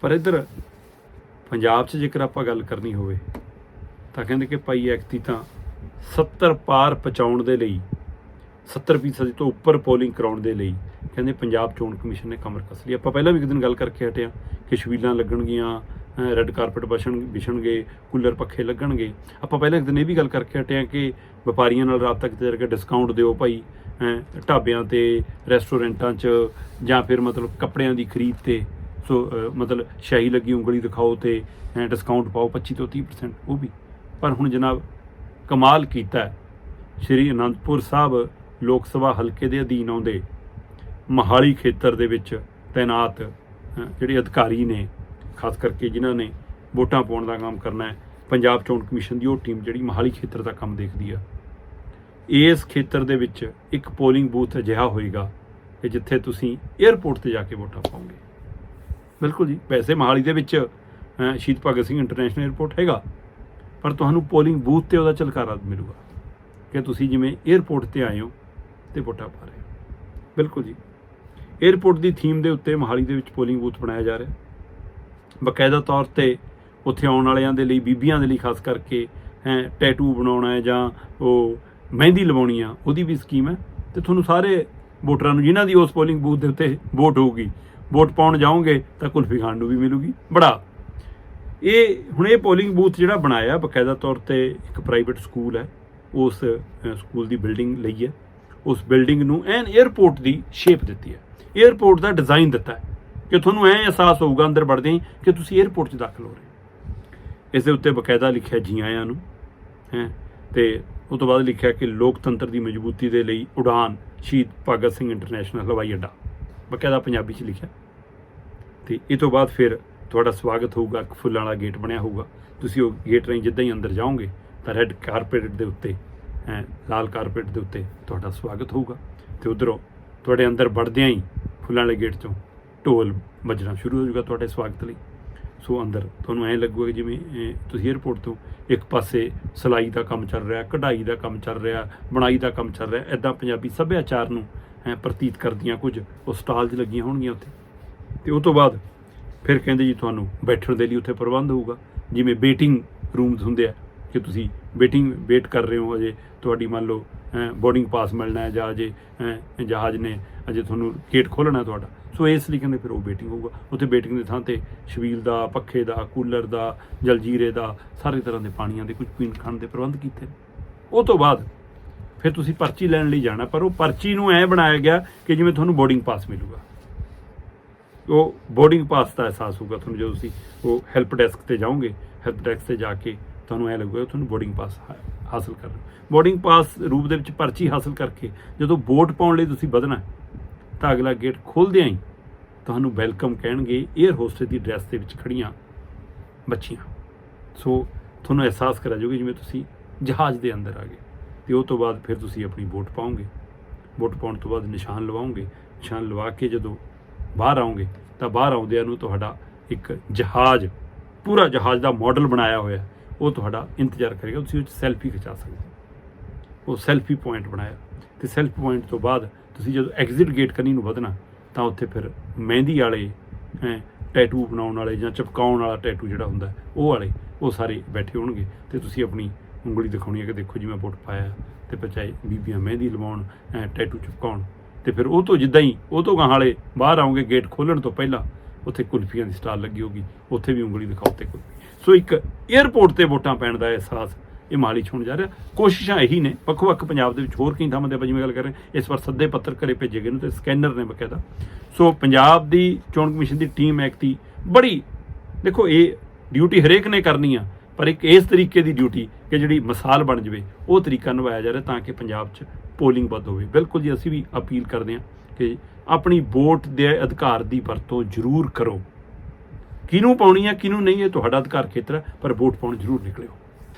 ਪਰ ਇੱਧਰ ਪੰਜਾਬ 'ਚ ਜੇਕਰ ਆਪਾਂ ਗੱਲ ਕਰਨੀ ਹੋਵੇ, ਤਾਂ ਕਹਿੰਦੇ ਕਿ ਭਾਈ ਐਕਤੀ ਤਾਂ 70 ਪਾਰ ਪਹੁੰਚਾਉਣ ਦੇ ਲਈ 70% ਤੋਂ ਉੱਪਰ ਪੋਲਿੰਗ ਕਰਾਉਣ ਦੇ ਲਈ ਕਹਿੰਦੇ ਪੰਜਾਬ ਚੋਣ ਕਮਿਸ਼ਨ ਨੇ ਕਮਰ ਕੱਸ ਲਈ। ਆਪਾਂ ਪਹਿਲਾਂ ਵੀ ਇੱਕ ਦਿਨ ਗੱਲ ਕਰਕੇ ਹਟੇ ਹਾਂ ਕਿ ਛਬੀਲਾਂ ਲੱਗਣਗੀਆਂ ਰੈੱਡ ਕਾਰਪਟ ਵਿਛਣ, ਵਿਛਣਗੇ, ਕੂਲਰ ਪੱਖੇ ਲੱਗਣਗੇ। ਆਪਾਂ ਪਹਿਲਾਂ ਇੱਕ ਦਿਨ ਇਹ ਵੀ ਗੱਲ ਕਰਕੇ ਹਟੇ ਹਾਂ ਕਿ ਵਪਾਰੀਆਂ ਨਾਲ ਰਾਬਤਾ ਕੀਤਾ ਕਰਕੇ ਡਿਸਕਾਊਂਟ ਦਿਓ ਭਾਈ, ਅਹ, ਢਾਬਿਆਂ ਤੇ ਰੈਸਟੋਰੈਂਟਾਂ 'ਚ ਜਾਂ ਫਿਰ ਮਤਲਬ ਕੱਪੜਿਆਂ ਦੀ ਖਰੀਦ ਤੇ। ਸੋ ਮਤਲਬ ਸ਼ਾਹੀ ਲੱਗੀ ਉਂਗਲੀ ਦਿਖਾਓ ਤੇ ਡਿਸਕਾਊਂਟ ਪਾਓ 25 ਤੋਂ 30% ਉਹ ਵੀ। ਪਰ ਹੁਣ ਜਨਾਬ ਕਮਾਲ ਕੀਤਾ ਸ਼੍ਰੀ ਅਨੰਦਪੁਰ ਸਾਹਿਬ ਲੋਕ ਸਭਾ ਹਲਕੇ ਦੇ ਅਧੀਨ ਆਉਂਦੇ ਮਹਾਲੀ ਖੇਤਰ ਦੇ ਵਿੱਚ ਤਾਇਨਾਤ ਜਿਹੜੇ ਅਧਿਕਾਰੀ ਨੇ, ਖਾਸ ਕਰਕੇ ਜਿਨ੍ਹਾਂ ਨੇ ਵੋਟਾਂ ਪਾਉਣ ਦਾ ਕੰਮ ਕਰਨਾ ਹੈ, ਪੰਜਾਬ ਚੋਣ ਕਮਿਸ਼ਨ ਦੀ ਉਹ ਟੀਮ ਜਿਹੜੀ ਮਹਾਲੀ ਖੇਤਰ ਦਾ ਕੰਮ ਦੇਖਦੀ ਆ। ਇਸ ਖੇਤਰ ਦੇ ਵਿੱਚ ਇੱਕ ਪੋਲਿੰਗ ਬੂਥ ਅਜਿਹਾ ਹੋਏਗਾ ਕਿ ਜਿੱਥੇ ਤੁਸੀਂ 에ਅਰਪੋਰਟ ਤੇ ਜਾ ਕੇ ਵੋਟਾਂ ਪਾਉਂਗੇ ਬਿਲਕੁਲ ਜੀ ਵੈਸੇ ਮਹਾਲੀ ਦੇ ਵਿੱਚ ਸ਼ਹੀਦ ਭਗਤ ਸਿੰਘ ਇੰਟਰਨੈਸ਼ਨਲ 에ਅਰਪੋਰਟ ਹੈਗਾ। ਪਰ ਤੁਹਾਨੂੰ ਪੋਲਿੰਗ ਬੂਥ ਤੇ ਉਹਦਾ ਚਲਕਾਰਾ ਮਿਲੂਗਾ ਕਿ ਤੁਸੀਂ ਜਿਵੇਂ 에ਅਰਪੋਰਟ ਤੇ ਆਏ ਹੋ ਤੇ ਵੋਟਾਂ ਪਾ ਰਹੇ ਹੋ। ਬਿਲਕੁਲ ਜੀ। 에ਅਰਪੋਰਟ ਦੀ ਥੀਮ ਦੇ ਉੱਤੇ ਮਹਾਲੀ ਦੇ ਵਿੱਚ ਪੋਲਿੰਗ ਬੂਥ ਬਣਾਇਆ ਜਾ ਰਿਹਾ। ਬਕਾਇਦਾ ਤੌਰ ਤੇ ਉੱਥੇ ਆਉਣ ਵਾਲਿਆਂ ਦੇ ਲਈ, ਬੀਬੀਆਂ ਦੇ ਲਈ ਖਾਸ ਕਰਕੇ ਹੈ ਟੈਟੂ ਬਣਾਉਣਾ ਹੈ ਜਾਂ ਉਹ ਮਹਿੰਦੀ ਲਵਾਉਣੀ ਆ, ਉਹਦੀ ਵੀ ਸਕੀਮ ਹੈ। ਤੇ ਤੁਹਾਨੂੰ ਸਾਰੇ ਵੋਟਰਾਂ ਨੂੰ, ਜਿਨ੍ਹਾਂ ਦੀ ਉਸ ਪੋਲਿੰਗ ਬੂਥ ਦੇ ਉੱਤੇ ਵੋਟ ਹੋਊਗੀ ਵੋਟ ਪਾਉਣ ਜਾਓਗੇ ਤਾਂ ਕੁਲਫੀ ਖਾਣ ਨੂੰ ਵੀ ਮਿਲੂਗੀ। ਬੜਾ। ਇਹ ਹੁਣ ਇਹ ਪੋਲਿੰਗ ਬੂਥ ਜਿਹੜਾ ਬਣਾਇਆ ਬਕਾਇਦਾ ਤੌਰ ਤੇ ਇੱਕ ਪ੍ਰਾਈਵੇਟ ਸਕੂਲ ਹੈ। ਉਸ ਸਕੂਲ ਦੀ ਬਿਲਡਿੰਗ ਲਈ ਹੈ। ਉਸ ਬਿਲਡਿੰਗ ਨੂੰ ਐਨ 에ਅਰਪੋਰਟ ਦੀ ਸ਼ੇਪ ਦਿੱਤੀ ਹੈ। 에ਅਰਪੋਰਟ ਦਾ ਡਿਜ਼ਾਈਨ ਦਿੱਤਾ ਹੈ ਕਿ ਤੁਹਾਨੂੰ ਐ ਅਹਿਸਾਸ ਹੋਊਗਾ, ਅੰਦਰ ਵੜਦੇ ਹੀ, ਕਿ ਤੁਸੀਂ 에ਅਰਪੋਰਟ 'ਚ ਦਾਖਲ ਹੋ ਰਹੇ ਇਸ ਦੇ ਉੱਤੇ ਬਕਾਇਦਾ ਲਿਖਿਆ ਜੀ ਆਇਆਂ ਨੂੰ, ਹੈ, ਤੇ ਉਸ ਤੋਂ ਬਾਅਦ ਲਿਖਿਆ ਕਿ ਲੋਕਤੰਤਰ ਦੀ ਮਜ਼ਬੂਤੀ ਦੇ ਲਈ ਉਡਾਨ ਸ਼ਹੀਦ ਭਗਤ ਸਿੰਘ ਇੰਟਰਨੈਸ਼ਨਲ ਹਵਾਈ ਅੱਡਾ। ਬਕਾਇਦਾ ਪੰਜਾਬੀ 'ਚ ਲਿਖਿਆ। ਤੇ ਇਹ ਤੋਂ ਬਾਅਦ ਫਿਰ ਤੁਹਾਡਾ ਸਵਾਗਤ ਹੋਊਗਾ, ਇੱਕ ਫੁੱਲਾਂ ਵਾਲਾ ਗੇਟ ਬਣਿਆ ਹੋਊਗਾ। ਤੁਸੀਂ ਉਹ ਗੇਟ ਰਾਹੀਂ ਜਿੱਦਾਂ ਹੀ ਅੰਦਰ ਜਾਓਗੇ, ਤਾਂ ਰੈੱਡ ਕਾਰਪੇਟ ਦੇ ਉੱਤੇ ਲਾਲ ਕਾਰਪੇਟ ਦੇ ਉੱਤੇ ਤੁਹਾਡਾ ਸਵਾਗਤ ਹੋਊਗਾ। ਤੇ ਉਧਰੋਂ ਤੁਹਾਡੇ ਅੰਦਰ ਵੜਦਿਆਂ ਹੀ ਫੁੱਲਾਂ ਵਾਲੇ ਗੇਟ ਚੋਂ ਢੋਲ ਵੱਜਣਾ ਸ਼ੁਰੂ ਹੋ ਜਾਊਗਾ ਤੁਹਾਡੇ ਸਵਾਗਤ ਲਈ। ਸੋ ਅੰਦਰ ਤੁਹਾਨੂੰ ਐਂ ਲੱਗੂਗਾ ਜਿਵੇਂ ਤੁਸੀਂ 에ਅਰਪੋਰਟ ਤੋਂ ਇੱਕ ਪਾਸੇ ਸਿਲਾਈ ਦਾ ਕੰਮ ਚੱਲ ਰਿਹਾ, ਕਢਾਈ ਦਾ ਕੰਮ ਚੱਲ ਰਿਹਾ, ਬਣਾਈ ਦਾ ਕੰਮ ਚੱਲ ਰਿਹਾ ਐਦਾਂ ਪੰਜਾਬੀ ਸੱਭਿਆਚਾਰ ਨੂੰ ਪ੍ਰਤੀਤ ਕਰਦੀਆਂ ਕੁਝ, ਉਹ ਸਟਾਲ 'ਚ ਲੱਗੀਆਂ ਹੋਣਗੀਆਂ ਉੱਥੇ। ਤੇ ਉਹ ਤੋਂ ਬਾਅਦ ਫਿਰ ਕਹਿੰਦੇ ਜੀ ਤੁਹਾਨੂੰ ਬੈਠਣ ਦੇ ਲਈ ਉੱਥੇ ਪ੍ਰਬੰਧ ਹੋਊਗਾ। ਜਿਵੇਂ ਵੇਟਿੰਗ ਰੂਮਸ ਹੁੰਦੇ ਆ, ਕਿ ਤੁਸੀਂ ਵੇਟਿੰਗ, ਵੇਟ ਕਰ ਰਹੇ ਹੋ ਅਜੇ ਤੁਹਾਡੀ ਮੰਨ ਲਓ ਬੋਰਡਿੰਗ ਪਾਸ ਮਿਲਣਾ ਹੈ ਜਾਂ ਅਜੇ ਜਹਾਜ਼ ਨੇ ਅਜੇ ਤੁਹਾਨੂੰ ਗੇਟ ਖੋਲ੍ਹਣਾ ਤੁਹਾਡਾ। ਸੋ ਇਸ ਲਈ ਕਹਿੰਦੇ ਫਿਰ ਉਹ ਵੇਟਿੰਗ ਹੋਊਗਾ। ਉੱਥੇ ਵੇਟਿੰਗ ਦੇ ਥਾਂ ਤੇ ਛਬੀਲ ਦਾ, ਪੱਖੇ ਦਾ, ਕੂਲਰ ਦਾ, ਜਲਜੀਰੇ ਦਾ, ਸਾਰੇ ਤਰ੍ਹਾਂ ਦੇ ਪਾਣੀਆਂ ਦੇ ਕੁਝ ਪੀਣ ਖਾਣ ਦੇ ਪ੍ਰਬੰਧ ਕੀਤੇ ਉਹ ਤੋਂ ਬਾਅਦ ਫਿਰ ਤੁਸੀਂ ਪਰਚੀ ਲੈਣ ਲਈ ਜਾਣਾ, ਪਰ ਉਹ ਪਰਚੀ ਨੂੰ ਐ ਬਣਾਇਆ ਗਿਆ ਕਿ ਜਿਵੇਂ ਤੁਹਾਨੂੰ ਬੋਰਡਿੰਗ ਪਾਸ ਮਿਲੂਗਾ। ਉਹ ਬੋਰਡਿੰਗ ਪਾਸ ਦਾ ਅਹਿਸਾਸ ਹੋਊਗਾ ਤੁਹਾਨੂੰ ਜਦੋਂ ਤੁਸੀਂ ਉਹ ਹੈਲਪ ਡੈਸਕ ਤੇ ਜਾਓਗੇ ਹੈਲਪ ਡੈਸਕ ਤੇ ਜਾ ਕੇ ਤੁਹਾਨੂੰ ਐ ਲੱਗੂਗਾ ਤੁਹਾਨੂੰ ਬੋਰਡਿੰਗ ਪਾਸ ਹਾ- ਹਾਸਲ ਕਰ ਬੋਰਡਿੰਗ ਪਾਸ ਰੂਪ ਦੇ ਵਿੱਚ ਪਰਚੀ ਹਾਸਲ ਕਰਕੇ ਜਦੋਂ ਵੋਟ ਪਾਉਣ ਲਈ ਤੁਸੀਂ ਵਧਣਾ ਤਾਂ ਅਗਲਾ ਗੇਟ ਖੋਲਦਿਆਂ ਹੀ ਤੁਹਾਨੂੰ ਵੈਲਕਮ ਕਹਿਣਗੇ 에ਅਰ ਹੋਸਟਸ ਦੀ ਡਰੈਸ ਦੇ ਵਿੱਚ ਖੜੀਆਂ ਬੱਚੀਆਂ। ਸੋ ਤੁਹਾਨੂੰ ਅਹਿਸਾਸ ਕਰਾ ਜਾਊਗਾ ਜਿਵੇਂ ਤੁਸੀਂ ਜਹਾਜ਼ ਦੇ ਅੰਦਰ ਆ ਗਏ। ਤੇ ਉਹ ਤੋਂ ਬਾਅਦ ਫਿਰ ਤੁਸੀਂ ਆਪਣੀ ਵੋਟ ਪਾਓਗੇ। ਵੋਟ ਪਾਉਣ ਤੋਂ ਬਾਅਦ ਨਿਸ਼ਾਨ ਲਵਾਉਂਗੇ ਨਿਸ਼ਾਨ ਲਵਾ ਕੇ ਜਦੋਂ ਬਾਹਰ ਆਉਂਗੇ ਤਾਂ ਬਾਹਰ ਆਉਂਦਿਆਂ ਨੂੰ ਤੁਹਾਡਾ ਇੱਕ ਜਹਾਜ਼ ਪੂਰਾ ਜਹਾਜ਼ ਦਾ ਮਾਡਲ ਬਣਾਇਆ ਹੋਇਆ। ਉਹ ਤੁਹਾਡਾ ਇੰਤਜ਼ਾਰ ਕਰੇਗਾ। ਤੁਸੀਂ ਉਹ 'ਚ ਸੈਲਫੀ ਖਿਚਾ ਸਕਦੇ ਹੋ। ਉਹ ਸੈਲਫੀ ਪੁਆਇੰਟ ਬਣਾਇਆ। ਤੇ ਸੈਲਫੀ ਪੁਆਇੰਟ ਤੋਂ ਬਾਅਦ ਤੁਸੀਂ ਜਦੋਂ ਐਗਜ਼ਿਟ ਗੇਟ ਕੰਨੀ ਨੂੰ ਵਧਣਾ ਤਾਂ ਉੱਥੇ ਫਿਰ ਮਹਿੰਦੀ ਵਾਲੇ ਹੈਂ, ਟੈਟੂ ਬਣਾਉਣ ਵਾਲੇ ਜਾਂ ਚਿਪਕਾਉਣ ਵਾਲਾ ਟੈਟੂ ਜਿਹੜਾ ਹੁੰਦਾ ਉਹ ਵਾਲੇ ਉਹ ਸਾਰੇ ਬੈਠੇ ਹੋਣਗੇ। ਤੇ ਤੁਸੀਂ ਆਪਣੀ ਉਂਗਲੀ ਦਿਖਾਉਣੀ ਹੈ ਕਿ ਦੇਖੋ ਜੀ ਮੈਂ ਵੋਟ ਪਾਇਆ ਤੇ ਪਚਾਈ ਬੀਬੀਆਂ ਮਹਿੰਦੀ ਲਵਾਉਣ ਟੈਟੂ ਚਿਪਕਾਉਣ। ਤੇ ਫਿਰ ਉਹ ਤੋਂ ਜਿੱਦਾਂ ਹੀ, ਉਹ ਤੋਂ ਗਾਹਾਂ ਵਾਲੇ ਬਾਹਰ ਆਉਂਗੇ ਗੇਟ ਖੋਲਣ ਤੋਂ ਪਹਿਲਾਂ, ਉੱਥੇ ਕੁਲਫੀਆਂ ਦੀ ਸਟਾਲ ਲੱਗੀ ਹੋਗੀ ਉੱਥੇ ਵੀ ਉਂਗਲੀ ਦਿਖਾਓ ਤੇ ਕੁਲਫੀ। ਸੋ ਇੱਕ 에ਅਰਪੋਰਟ ਤੇ ਵੋਟਾਂ ਪੈਣ ਦਾ ਅਹਿਸਾਸ ਇਹ ਮਾਲੀ 'ਚ ਹੋਣ ਜਾ ਰਿਹਾ। ਕੋਸ਼ਿਸ਼ਾਂ ਇਹੀ ਨੇ ਵੱਖ ਵੱਖ ਪੰਜਾਬ ਦੇ ਵਿੱਚ ਹੋਰ ਕਈ ਥਾਵਾਂ ਤੇ ਆਪਾਂ ਜਿਵੇਂ ਗੱਲ ਕਰ ਰਹੇ ਇਸ ਵਾਰ ਸੱਦੇ ਪੱਤਰ ਘਰੇ ਭੇਜੇ ਗਏ ਨੇ ਤੇ ਸਕੈਨਰ ਨੇ ਬਕਾਇਦਾ। ਸੋ ਪੰਜਾਬ ਦੀ ਚੋਣ ਕਮਿਸ਼ਨ ਦੀ ਟੀਮ ਐਕਤੀ ਬੜੀ, ਦੇਖੋ ਇਹ ਡਿਊਟੀ ਹਰੇਕ ਨੇ ਕਰਨੀ ਆ ਪਰ ਇੱਕ ਇਸ ਤਰੀਕੇ ਦੀ ਡਿਊਟੀ ਕਿ ਜਿਹੜੀ ਮਿਸਾਲ ਬਣ ਜਵੇ, ਉਹ ਤਰੀਕਾ ਨਿਭਾਇਆ ਜਾ ਰਿਹਾ ਤਾਂ ਕਿ ਪੰਜਾਬ 'ਚ ਪੋਲਿੰਗ ਵੱਧ ਹੋਵੇ। ਬਿਲਕੁਲ ਜੀ, ਅਸੀਂ ਵੀ ਅਪੀਲ ਕਰਦੇ ਹਾਂ ਕਿ ਆਪਣੀ ਵੋਟ ਦੇ ਅਧਿਕਾਰ ਦੀ ਵਰਤੋਂ ਜ਼ਰੂਰ ਕਰੋ। ਕਿਹਨੂੰ ਪਾਉਣੀ ਹੈ ਕਿਹਨੂੰ ਨਹੀਂ, ਇਹ ਤੁਹਾਡਾ ਅਧਿਕਾਰ ਖੇਤਰ ਹੈ, ਪਰ ਵੋਟ ਪਾਉਣ ਜ਼ਰੂਰ ਨਿਕਲਿਓ।